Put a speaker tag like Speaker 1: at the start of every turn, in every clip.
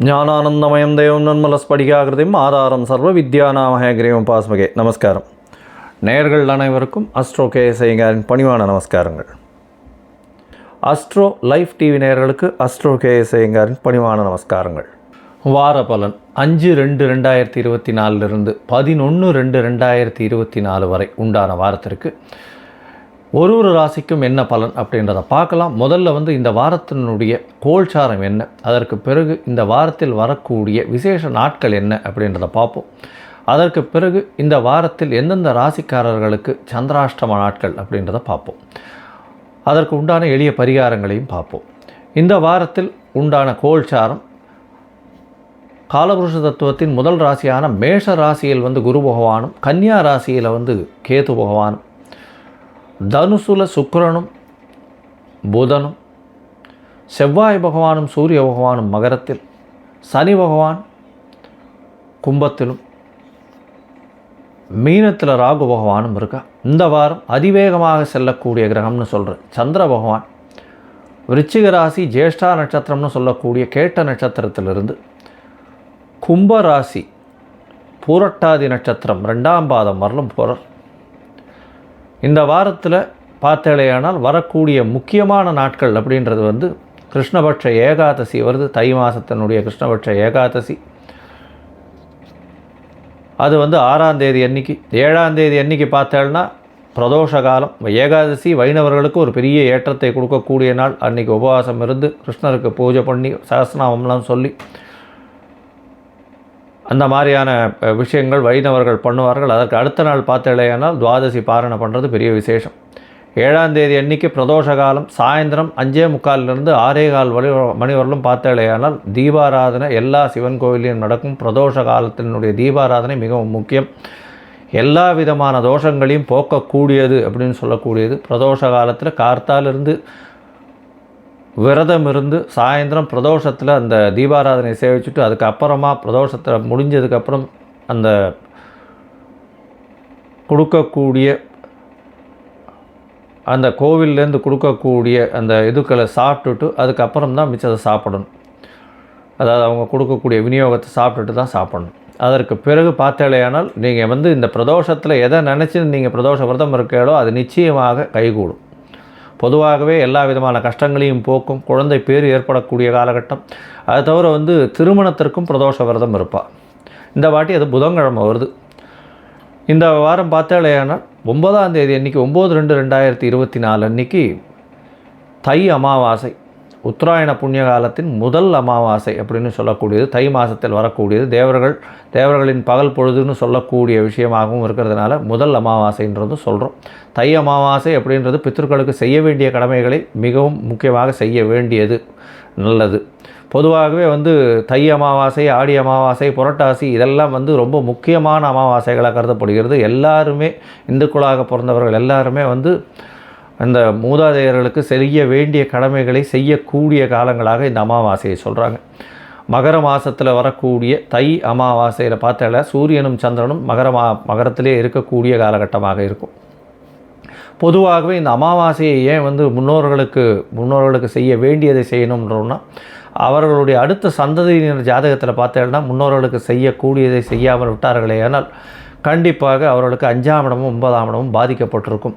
Speaker 1: ஞானானந்தமயம் தேவம் நன்மலஸ்படிகாகிருதியும் ஆதாரம் சர்வ வித்யாநாமகேகிரியம் பாஸ்மகே. நமஸ்காரம். நேர்கள் அனைவருக்கும் அஸ்ட்ரோ கேஎஸ்ஐங்காரின் பணிவான நமஸ்காரங்கள். அஸ்ட்ரோ லைஃப் டிவி நேர்களுக்கு அஸ்ட்ரோ கேஎஸ்ஐங்காரின் பணிவான நமஸ்காரங்கள். வார பலன் அஞ்சு ரெண்டு ரெண்டாயிரத்தி இருபத்தி நாலுலேருந்து பதினொன்று ரெண்டு ரெண்டாயிரத்தி இருபத்தி நாலு வரை உண்டான வாரத்திற்கு ஒரு ஒரு ராசிக்கும் என்ன பலன் அப்படின்றத பார்க்கலாம். முதல்ல வந்து இந்த வாரத்தினுடைய கோல்சாரம் என்ன? அதற்கு பிறகு இந்த வாரத்தில் வரக்கூடிய விசேஷ நாட்கள் என்ன அப்படின்றத பார்ப்போம். அதற்கு பிறகு இந்த வாரத்தில் எந்தெந்த ராசிக்காரர்களுக்கு சந்திராஷ்டம நாட்கள் அப்படின்றத பார்ப்போம். அதற்கு உண்டான எளிய பரிகாரங்களையும் பார்ப்போம். இந்த வாரத்தில் உண்டான கோல்சாரம் காலபுருஷ தத்துவத்தின் முதல் ராசியான மேஷ ராசியில் வந்து குரு பகவானும் கன்னியா ராசியில் வந்து கேது பகவானும் தனுசுல சுக்கரனும் புதனும் செவ்வாய் பகவானும் சூரிய பகவானும் மகரத்தில் சனி பகவான் கும்பத்திலும் மீனத்தில் ராகு பகவானும் இருக்கா? இந்த வாரம் அதிவேகமாக செல்லக்கூடிய கிரகம்னு சொல்கிறேன் சந்திர பகவான் விருச்சிக ராசி ஜேஷ்டா நட்சத்திரம்னு சொல்லக்கூடிய கேட்ட நட்சத்திரத்திலிருந்து கும்ப ராசி பூரட்டாதி நட்சத்திரம் ரெண்டாம் பாதம் வரலும் போகிறார் இந்த வாரத்தில் பார்த்தேலையானால் வரக்கூடிய முக்கியமான நாட்கள் அப்படின்றது வந்து கிருஷ்ணபட்ச ஏகாதசி வருது. தை மாதத்தினுடைய கிருஷ்ணபட்ச ஏகாதசி. அது வந்து ஆறாம் தேதி அன்னைக்கு. ஏழாம் தேதி அன்னைக்கு பார்த்தேன்னா பிரதோஷ காலம். ஏகாதசி வைணவர்களுக்கு ஒரு பெரிய ஏற்றத்தை கொடுக்கக்கூடிய நாள். அன்றைக்கி உபவாசம் இருந்து கிருஷ்ணருக்கு பூஜை பண்ணி சகசநாமம்லாம் சொல்லி அந்த மாதிரியான விஷயங்கள் வைணவர்கள் பண்ணுவார்கள். அதற்கு அடுத்த நாள் பார்த்தேலையானால் துவாதசி பாரணை பண்ணுறது பெரிய விசேஷம். ஏழாம் தேதி அன்னைக்கு பிரதோஷ காலம் சாயந்தரம் அஞ்சே முக்காலிலிருந்து ஆறே கால் வழி மணி வரலும் பார்த்தேலையானால் தீபாராதனை எல்லா சிவன் கோவிலையும் நடக்கும். பிரதோஷ காலத்தினுடைய தீபாராதனை மிகவும் முக்கியம். எல்லா விதமான தோஷங்களையும் போக்கக்கூடியது அப்படின்னு சொல்லக்கூடியது. பிரதோஷ காலத்தில் கார்த்தாலிருந்து விரதம் இருந்து சாயந்தரம் பிரதோஷத்தில் அந்த தீபாராதனை சேவிச்சுட்டு அதுக்கப்புறமா பிரதோஷத்தில் முடிஞ்சதுக்கப்புறம் அந்த கொடுக்கக்கூடிய அந்த கோவில்லேருந்து கொடுக்கக்கூடிய அந்த இதுக்களை சாப்பிட்டுட்டு அதுக்கப்புறம் தான் மிச்சத்தை சாப்பிடணும். அதாவது அவங்க கொடுக்கக்கூடிய விநியோகத்தை சாப்பிட்டுட்டு தான் சாப்பிடணும். அதற்கு பிறகு பார்த்தாலேயானால் நீங்கள் வந்து இந்த பிரதோஷத்தில் எதை நினச்சி நீங்கள் பிரதோஷ விரதம் இருக்கீங்களோ அது நிச்சயமாக கைகூடும். பொதுவாகவே எல்லா விதமான கஷ்டங்களையும் போக்கும் குழந்தை பேர் ஏற்படக்கூடிய காலகட்டம். அது தவிர வந்து திருமணத்திற்கும் பிரதோஷ விரதம் இருப்பாள் இந்த வாட்டி அது புதன்கிழமை வருது. இந்த வாரம் பார்த்தாலேயானால் ஒன்பதாம் தேதி அன்றைக்கி ஒம்பது ரெண்டு ரெண்டாயிரத்தி இருபத்தி நாலு அன்றைக்கி தை அமாவாசை. உத்தராயண புண்ணிய காலத்தின் முதல் அமாவாசை அப்படின்னு சொல்லக்கூடியது. தை மாதத்தில் வரக்கூடியது. தேவர்கள் தேவர்களின் பகல் பொழுதுன்னு சொல்லக்கூடிய விஷயமாகவும் இருக்கிறதுனால முதல் அமாவாசைன்றதும் சொல்கிறோம் தை அமாவாசை அப்படின்றது பித்தர்களுக்கு செய்ய வேண்டிய கடமைகளை மிகவும் முக்கியமாக செய்ய வேண்டியது நல்லது. பொதுவாகவே வந்து தை அமாவாசை ஆடி அமாவாசை புரட்டாசி இதெல்லாம் வந்து ரொம்ப முக்கியமான அமாவாசைகளாக கருதப்படுகிறது. எல்லாருமே இந்துக்களாக பிறந்தவர்கள் எல்லாருமே வந்து அந்த மூதாதையர்களுக்கு செய்ய வேண்டிய கடமைகளை செய்யக்கூடிய காலங்களாக இந்த அமாவாசையை சொல்கிறாங்க மகர மாதத்தில் வரக்கூடிய தை அமாவாசையில் பார்த்தால சூரியனும் சந்திரனும் மகர மா மகரத்திலே இருக்கக்கூடிய காலகட்டமாக இருக்கும். பொதுவாகவே இந்த அமாவாசையை ஏன் வந்து முன்னோர்களுக்கு முன்னோர்களுக்கு செய்ய வேண்டியதை செய்யணும்ன்றோம்னா அவர்களுடைய அடுத்த சந்ததியினர் ஜாதகத்தில் பார்த்தேன்னா முன்னோர்களுக்கு செய்யக்கூடியதை செய்யாமல் விட்டார்களே ஆனால் கண்டிப்பாக அவர்களுக்கு அஞ்சாம் இடமும் ஒன்பதாம் இடமும் பாதிக்கப்பட்டிருக்கும்.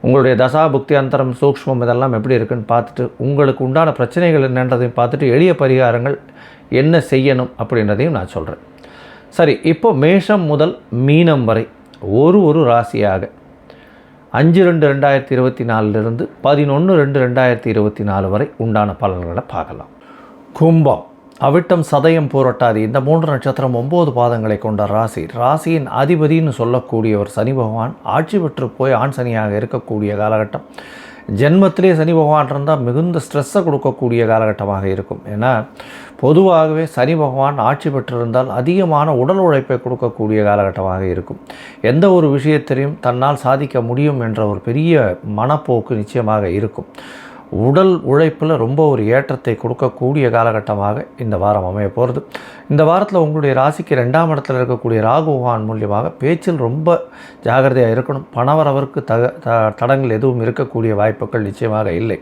Speaker 1: உங்களுடைய தசா புக்தி அந்தரம் சூக்ஷ்மம் இதெல்லாம் எப்படி இருக்குன்னு பார்த்துட்டு உங்களுக்கு உண்டான பிரச்சனைகள் என்னன்றதையும் பார்த்துட்டு எளிய பரிகாரங்கள் என்ன செய்யணும் அப்படின்றதையும் நான் சொல்கிறேன் சரி இப்போ மேஷம் முதல் மீனம் வரை ஒரு ஒரு ராசியாக அஞ்சு ரெண்டு ரெண்டாயிரத்தி இருபத்தி நாலுலேருந்து பதினொன்று ரெண்டு ரெண்டாயிரத்தி இருபத்தி நாலு வரை உண்டான பலன்களை பார்க்கலாம். கும்பம். அவிட்டம் சதயம் போரட்டாது. இந்த மூன்று நட்சத்திரம் ஒம்பது பாதங்களை கொண்ட ராசி. ராசியின் அதிபதின்னு சொல்லக்கூடியவர் சனி பகவான். ஆட்சி பெற்று போய் ஆண் சனியாக இருக்கக்கூடிய காலகட்டம். ஜென்மத்திலே சனி பகவான் இருந்தால் மிகுந்த ஸ்ட்ரெஸ்ஸை கொடுக்கக்கூடிய காலகட்டமாக இருக்கும். ஏன்னா பொதுவாகவே சனி பகவான் ஆட்சி பெற்றிருந்தால் அதிகமான உடல் உழைப்பை கொடுக்கக்கூடிய காலகட்டமாக இருக்கும். எந்த ஒரு விஷயத்திலையும் தன்னால் சாதிக்க முடியும் என்ற ஒரு பெரிய மனப்போக்கு நிச்சயமாக இருக்கும். உடல் உழைப்பில் ரொம்ப ஒரு ஏற்றத்தை கொடுக்கக்கூடிய காலகட்டமாக இந்த வாரம் அமைய போகிறது இந்த வாரத்தில் உங்களுடைய ராசிக்கு ரெண்டாம் இடத்துல இருக்கக்கூடிய ராகுவான் மூலியமாக பேச்சில் ரொம்ப ஜாகிரதையாக இருக்கணும். பணவரவருக்கு தக த தடங்கள் எதுவும் இருக்கக்கூடிய வாய்ப்புகள் நிச்சயமாக இல்லை.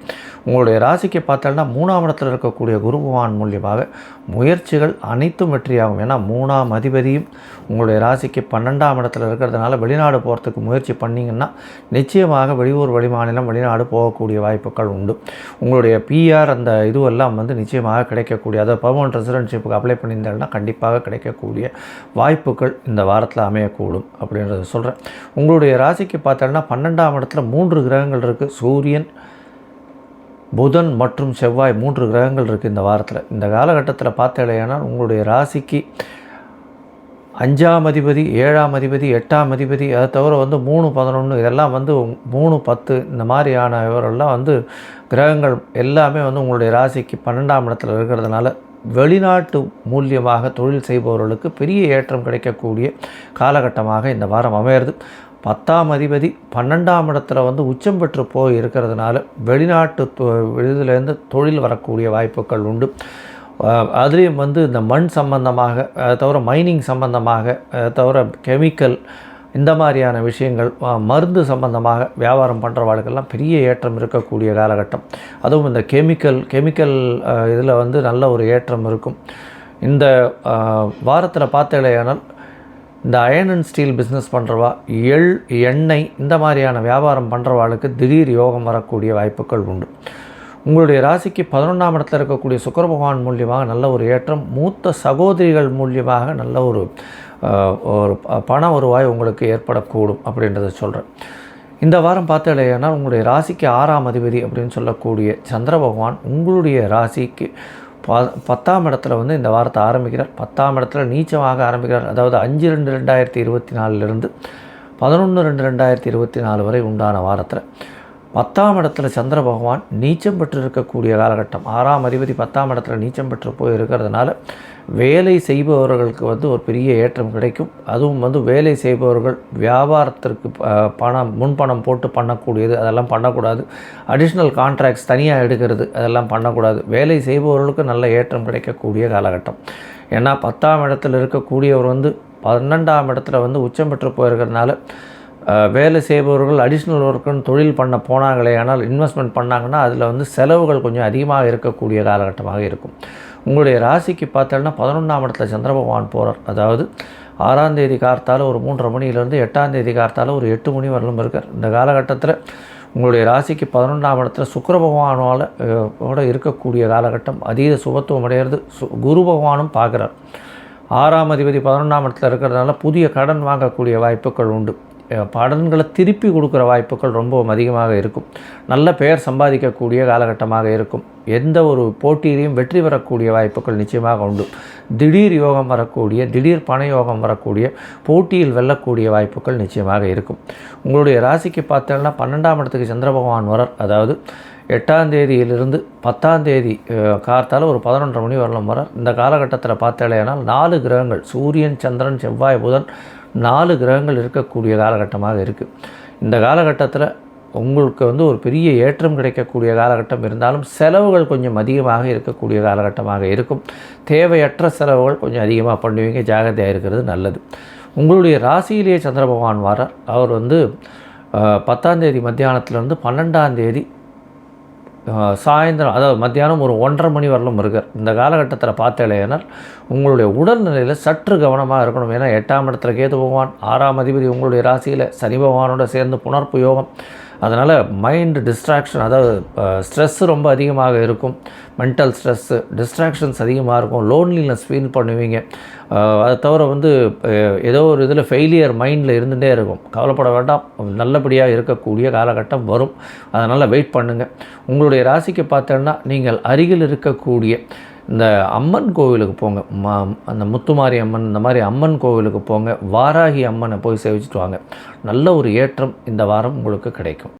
Speaker 1: உங்களுடைய ராசிக்கு பார்த்தோம்னா மூணாம் இடத்துல இருக்கக்கூடிய குருபவான் மூலியமாக முயற்சிகள் அனைத்தும் வெற்றியாகும். ஏன்னா மூணாம் அதிபதியும் உங்களுடைய ராசிக்கு பன்னெண்டாம் இடத்துல இருக்கிறதுனால வெளிநாடு போகிறதுக்கு முயற்சி பண்ணிங்கன்னா நிச்சயமாக வெளியூர் வெளிமாநிலம் வெளிநாடு போகக்கூடிய வாய்ப்புகள் உண்டு. உங்களுடைய பிஆர் அந்த இதுவெல்லாம் வந்து நிச்சயமாக கிடைக்கக்கூடிய அதாவது பர்மனன்ட் ரெசிடென்ஷிப்புக்கு அப்ளை பண்ணியிருந்தேன்னா கண்டிப்பாக கிடைக்கக்கூடிய வாய்ப்புகள் இந்த வாரத்தில் அமையக்கூடும் அப்படின்றத சொல்கிறேன் உங்களுடைய ராசிக்கு பார்த்தோன்னா பன்னெண்டாம் இடத்துல மூன்று கிரகங்கள் இருக்குது சூரியன் புதன் மற்றும் செவ்வாய் மூன்று கிரகங்கள் இருக்குது இந்த வாரத்தில். இந்த காலகட்டத்தில் பார்த்தேலையானால் உங்களுடைய ராசிக்கு அஞ்சாம் அதிபதி ஏழாம் அதிபதி எட்டாம் அதிபதி அதை தவிர வந்து மூணு பதினொன்று இதெல்லாம் வந்து மூணு பத்து இந்த மாதிரியான இவரெல்லாம் வந்து கிரகங்கள் எல்லாமே வந்து உங்களுடைய ராசிக்கு பன்னெண்டாம் இடத்துல இருக்கிறதுனால வெளிநாட்டு மூலியமாக தொழில் செய்பவர்களுக்கு பெரிய ஏற்றம் கிடைக்கக்கூடிய காலகட்டமாக இந்த வாரம் அமையிறது. பத்தாம் அதிபதி பன்னெண்டாம் இடத்துல வந்து உச்சம் பெற்று போய் இருக்கிறதுனால வெளிநாட்டு இதுலேருந்து தொழில் வரக்கூடிய வாய்ப்புகள் உண்டு. அதுலேயும் வந்து இந்த மண் சம்பந்தமாக தவிர மைனிங் சம்பந்தமாக தவிர கெமிக்கல் இந்த மாதிரியான விஷயங்கள் மருந்து சம்பந்தமாக வியாபாரம் பண்ணுறவாளுக்கெல்லாம் பெரிய ஏற்றம் இருக்கக்கூடிய காலகட்டம். அதுவும் இந்த கெமிக்கல் கெமிக்கல் இதில் வந்து நல்ல ஒரு ஏற்றம் இருக்கும். இந்த வாரத்தில் பார்த்தேலையானால் இந்த அயன் அண்ட் ஸ்டீல் பிஸ்னஸ் பண்ணுறவா எள் எண்ணெய் இந்த மாதிரியான வியாபாரம் பண்ணுறவாளுக்கு திடீர் யோகம் வரக்கூடிய வாய்ப்புகள் உண்டு. உங்களுடைய ராசிக்கு பதினொன்றாம் இடத்துல இருக்கக்கூடிய சுக்கர பகவான் மூலியமாக நல்ல ஒரு ஏற்றம் மூத்த சகோதரிகள் மூலியமாக நல்ல ஒரு ஒரு பண வருவாய் உங்களுக்கு ஏற்படக்கூடும் அப்படின்றத சொல்கிறேன் இந்த வாரம் பார்த்தாலேனா உங்களுடைய ராசிக்கு ஆறாம் அதிபதி அப்படின்னு சொல்லக்கூடிய சந்திர பகவான் உங்களுடைய ராசிக்கு ப பத்தாம் இடத்துல வந்து இந்த வாரத்தை ஆரம்பிக்கிறார். பத்தாம் இடத்துல நீச்சமாக ஆரம்பிக்கிறார். அதாவது அஞ்சு ரெண்டு ரெண்டாயிரத்தி இருபத்தி நாலுலேருந்து பதினொன்று ரெண்டு ரெண்டாயிரத்தி இருபத்தி நாலு வரை உண்டான வாரத்தில். பத்தாம் இடத்துல சந்திர பகவான் நீச்சம் பெற்று இருக்கக்கூடிய காலகட்டம். ஆறாம் அதிபதி பத்தாம் இடத்துல நீச்சம் பெற்று போய் இருக்கிறதுனால வேலை செய்பவர்களுக்கு வந்து ஒரு பெரிய ஏற்றம் கிடைக்கும். அதுவும் வந்து வேலை செய்பவர்கள் வியாபாரத்திற்கு பணம் முன்பணம் போட்டு பண்ணக்கூடியது அதெல்லாம் பண்ணக்கூடாது. அடிஷ்னல் கான்ட்ராக்ட்ஸ் தனியாக எடுக்கிறது அதெல்லாம் பண்ணக்கூடாது. வேலை செய்பவர்களுக்கு நல்ல ஏற்றம் கிடைக்கக்கூடிய காலகட்டம். ஏன்னா பத்தாம் இடத்துல இருக்கக்கூடியவர் வந்து பன்னெண்டாம் இடத்துல வந்து உச்சம் பெற்று போயிருக்கிறதுனால வேலை செய்பவர்கள் அடிஷ்னல் ஒர்க்குன்னு தொழில் பண்ண போனாங்களே ஆனால் இன்வெஸ்ட்மெண்ட் பண்ணாங்கன்னா அதில் வந்து செலவுகள் கொஞ்சம் அதிகமாக இருக்கக்கூடிய காலகட்டமாக இருக்கும். உங்களுடைய ராசிக்கு பார்த்தோன்னா பதினொன்றாம் இடத்துல சந்திர பகவான் போகிறார் அதாவது ஆறாம் தேதி கார்த்தால் ஒரு மூன்றரை மணியிலேருந்து எட்டாம் தேதி கார்த்தால் ஒரு எட்டு மணி வரலும் இருக்கார். இந்த காலகட்டத்தில் உங்களுடைய ராசிக்கு பதினொன்றாம் இடத்துல சுக்கர பகவானால் கூட இருக்கக்கூடிய காலகட்டம் அதீத சுபத்துவம் அடைகிறது சு குரு பகவானும் பார்க்குறார். ஆறாம் அதிபதி பதினொன்றாம் இடத்துல இருக்கிறதுனால புதிய கடன் வாங்கக்கூடிய வாய்ப்புகள் உண்டு. பாடல்களை திருப்பி கொடுக்குற வாய்ப்புகள் ரொம்பவும் அதிகமாக இருக்கும். நல்ல பெயர் சம்பாதிக்கக்கூடிய காலகட்டமாக இருக்கும். எந்த ஒரு போட்டியிலையும் வெற்றி பெறக்கூடிய வாய்ப்புகள் நிச்சயமாக உண்டு. திடீர் யோகம் வரக்கூடிய திடீர் பண யோகம் வரக்கூடிய போட்டியில் வெல்லக்கூடிய வாய்ப்புகள் நிச்சயமாக இருக்கும். உங்களுடைய ராசிக்கு பார்த்தோம்னா பன்னெண்டாம் இடத்துக்கு சந்திர பகவான் வரார் அதாவது எட்டாம் தேதியிலிருந்து பத்தாம் தேதி கார்த்தால் ஒரு பதினொன்றரை மணி வரலாம் வர இந்த காலகட்டத்தில் பார்த்தாலேனால் நாலு கிரகங்கள் சூரியன் சந்திரன் செவ்வாய் புதன் நாலு கிரகங்கள் இருக்கக்கூடிய காலகட்டமாக இருக்குது இந்த காலகட்டத்தில் உங்களுக்கு வந்து ஒரு பெரிய ஏற்றம் கிடைக்கக்கூடிய காலகட்டம் இருந்தாலும் செலவுகள் கொஞ்சம் அதிகமாக இருக்கக்கூடிய காலகட்டமாக இருக்கும். தேவையற்ற செலவுகள் கொஞ்சம் அதிகமாக பண்ணுவீங்க. ஜாகிரதையாக இருக்கிறது நல்லது. உங்களுடைய ராசியிலேயே சந்திர பகவான் வரார் அவர் வந்து பத்தாம் தேதி மத்தியானத்துலேருந்து பன்னெண்டாம் தேதி சாயந்தரம் அதாவது மத்தியானம் ஒரு ஒன்றரை மணி வரலும் இருக்கார். இந்த காலகட்டத்தில் பார்த்தேனால் உங்களுடைய உடல்நிலையில் சற்று கவனமாக இருக்கணும். ஏன்னா எட்டாம் இடத்துல கேது பகவான் ஆறாம் அதிபதி உங்களுடைய ராசியில் சனி பகவானோட சேர்ந்து புனர்ப்பு யோகம் அதனால் மைண்டு டிஸ்ட்ராக்ஷன் அதாவது ஸ்ட்ரெஸ்ஸு ரொம்ப அதிகமாக இருக்கும். மென்டல் ஸ்ட்ரெஸ்ஸு டிஸ்ட்ராக்ஷன்ஸ் அதிகமாக இருக்கும். லோன்லினஸ் ஃபீல் பண்ணுவீங்க. அதை தவிர வந்து ஏதோ ஒரு இதில் ஃபெயிலியர் மைண்டில் இருந்துகிட்டே இருக்கும். கவலைப்பட வேண்டாம். நல்லபடியாக இருக்கக்கூடிய காலகட்டம் வரும். அதனால் வெயிட் பண்ணுங்கள் உங்களுடைய ராசிக்கு பார்த்தோன்னா நீங்கள் அருகில் இருக்கக்கூடிய இந்த அம்மன் கோவிலுக்கு போங்க. மா அந்த முத்துமாரி அம்மன் இந்த மாதிரி அம்மன் கோவிலுக்கு போங்க. வாராகி அம்மனை போய் சேவிச்சுட்டு வாங்க. நல்ல ஒரு ஏற்றம் இந்த வாரம் உங்களுக்கு கிடைக்கும்.